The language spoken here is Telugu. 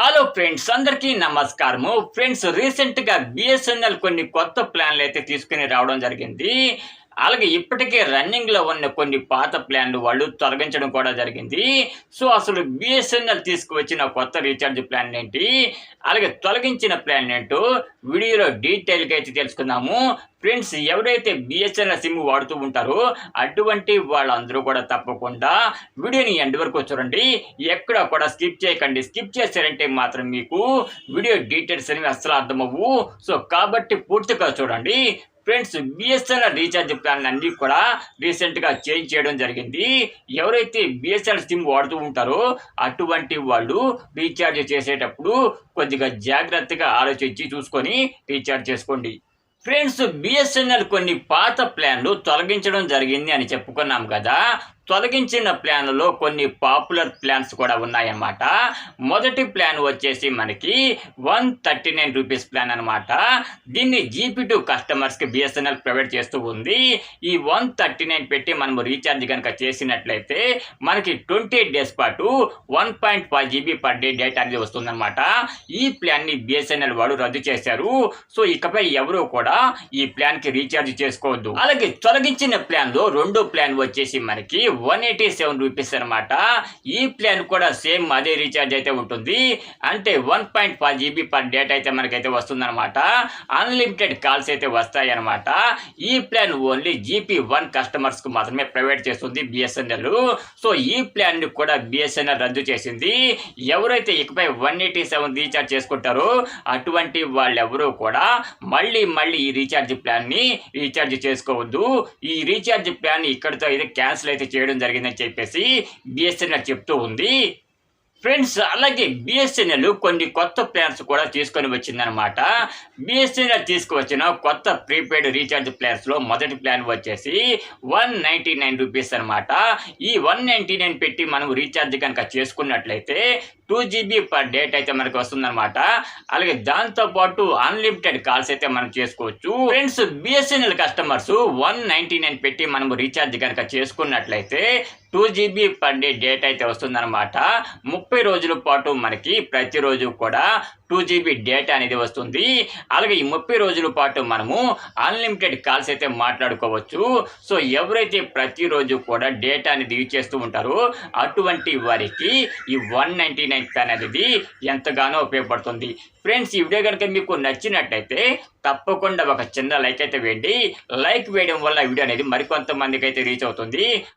హలో ఫ్రెండ్స్ అందరికీ నమస్కారము. ఫ్రెండ్స్ రీసెంట్గా బిఎస్ఎన్ఎల్ కొన్ని కొత్త ప్లాన్లు అయితే తీసుకుని రావడం జరిగింది. అలాగే ఇప్పటికే రన్నింగ్లో ఉన్న కొన్ని పాత ప్లాన్లు వాళ్ళు తొలగించడం కూడా జరిగింది. సో అసలు బిఎస్ఎన్ఎల్ తీసుకువచ్చిన కొత్త రీఛార్జ్ ప్లాన్ ఏంటి? అలాగే తొలగించిన ప్లాన్ ఏంటో వీడియోలో డీటెయిల్గా అయితే తెలుసుకుందాము. ఫ్రెండ్స్ ఎవరైతే బిఎస్ఎన్ఎల్ సిమ్ వాడుతూ ఉంటారో అటువంటి వాళ్ళందరూ కూడా తప్పకుండా వీడియోని ఎండ్ వరకు చూడండి. ఎక్కడ కూడా స్కిప్ చేయకండి. స్కిప్ చేశారంటే మాత్రం మీకు వీడియో డీటెయిల్స్ అనేవి అస్సలు అర్థమవ్వు. సో కాబట్టి పూర్తిగా చూడండి. ఫ్రెండ్స్ బిఎస్ఎన్ఎల్ రీఛార్జ్ ప్లాన్ అన్నీ కూడా రీసెంట్గా చేంజ్ చేయడం జరిగింది. ఎవరైతే బిఎస్ఎన్ఎల్ సిమ్ వాడుతూ ఉంటారో అటువంటి వాళ్ళు రీఛార్జ్ చేసేటప్పుడు కొద్దిగా జాగ్రత్తగా ఆలోచించి చూసుకొని రీఛార్జ్ చేసుకోండి. ఫ్రెండ్స్ బిఎస్ఎన్ఎల్ కొన్ని పాత ప్లాన్లు తొలగించడం జరిగింది అని చెప్పుకున్నాం కదా. తొలగించిన ప్లాన్లలో కొన్ని పాపులర్ ప్లాన్స్ కూడా ఉన్నాయన్నమాట. మొదటి ప్లాన్ వచ్చేసి మనకి one thirty nine rupees plan అనమాట దీన్ని జీపీ టూ కస్టమర్స్కి బిఎస్ఎన్ఎల్ ప్రొవైడ్ చేస్తూ ఉంది. ఈ వన్ థర్టీ నైన్ పెట్టి మనము రీఛార్జ్ కనుక చేసినట్లయితే మనకి ట్వంటీ ఎయిట్ డేస్ పాటు one point five GB per day data అనేది వస్తుందన్నమాట. ఈ ప్లాన్ని బిఎస్ఎన్ఎల్ వాడు రద్దు చేశారు. సో ఇకపై ఎవరు కూడా ఈ ప్లాన్కి రీఛార్జ్ చేసుకోవద్దు. అలాగే తొలగించిన ప్లాన్లో రెండో ప్లాన్ వచ్చేసి మనకి వన్ ఎయిటీ సెవెన్ రూపీస్ అనమాట ఈ ప్లాన్ కూడా సేమ్ అదే రీఛార్జ్ అయితే ఉంటుంది. అంటే one point five GB per data అయితే మనకైతే వస్తుందన్నమాట. అన్లిమిటెడ్ కాల్స్ అయితే వస్తాయి అనమాట ఈ ప్లాన్ ఓన్లీ జీపీ వన్ కస్టమర్స్కు మాత్రమే ప్రొవైడ్ చేస్తుంది బిఎస్ఎన్ఎల్ సో ఈ ప్లాన్ని కూడా బిఎస్ఎన్ఎల్ రద్దు చేసింది. ఎవరైతే ఇకపై వన్ ఎయిటీ సెవెన్ రీఛార్జ్ చేసుకుంటారో అటువంటి వాళ్ళెవరూ కూడా మళ్ళీ మళ్ళీ ఈ రీఛార్జ్ ప్లాన్ని రీఛార్జ్ చేసుకోవద్దు. ఈ రీఛార్జ్ ప్లాన్ ఇక్కడితో అయితే క్యాన్సిల్ అయితే చేయడం జరిగిందని చెప్పేసి బిఎస్ఎన్ఎల్ చెప్తూ ఉంది. ఫ్రెండ్స్ అలాగే బిఎస్ఎన్ఎల్ కొన్ని కొత్త ప్లాన్స్ కూడా తీసుకొని వచ్చిందనమాట బిఎస్ఎన్ఎల్ తీసుకువచ్చిన కొత్త ప్రీపెయిడ్ రీఛార్జ్ ప్లాన్స్లో మొదటి ప్లాన్ వచ్చేసి వన్ నైంటీ నైన్ రూపీస్ అనమాట ఈ వన్ నైంటీ నైన్ పెట్టి మనం రీఛార్జ్ కనుక చేసుకున్నట్లయితే టూ జీబీ పర్ డేట్ అయితే మనకి వస్తుందన్నమాట. అలాగే దాంతో పాటు అన్లిమిటెడ్ కాల్స్ అయితే మనం చేసుకోవచ్చు. Friends BSNL customers one ninety nine పెట్టి మనము రీఛార్జ్ కనుక చేసుకున్నట్లయితే two GB per day data అయితే వస్తుందన్నమాట. ముప్పై రోజుల పాటు మనకి ప్రతిరోజు కూడా టూ జీబీ డేటా అనేది వస్తుంది. అలాగే ఈ ముప్పై రోజుల పాటు మనము అన్లిమిటెడ్ కాల్స్ అయితే మాట్లాడుకోవచ్చు. సో ఎవరైతే ప్రతిరోజు కూడా డేటా అనేది యూజ్ చేస్తూ ఉంటారో అటువంటి వారికి ఈ వన్ నైంటీ నైన్ ప్లాన్ అనేది ఎంతగానో ఉపయోగపడుతుంది. ఫ్రెండ్స్ ఈ వీడియో కనుక మీకు నచ్చినట్టయితే తప్పకుండా ఒక చిన్న లైక్ అయితే వేయండి. లైక్ వేయడం వల్ల వీడియో అనేది మరికొంతమందికి అయితే రీచ్ అవుతుంది.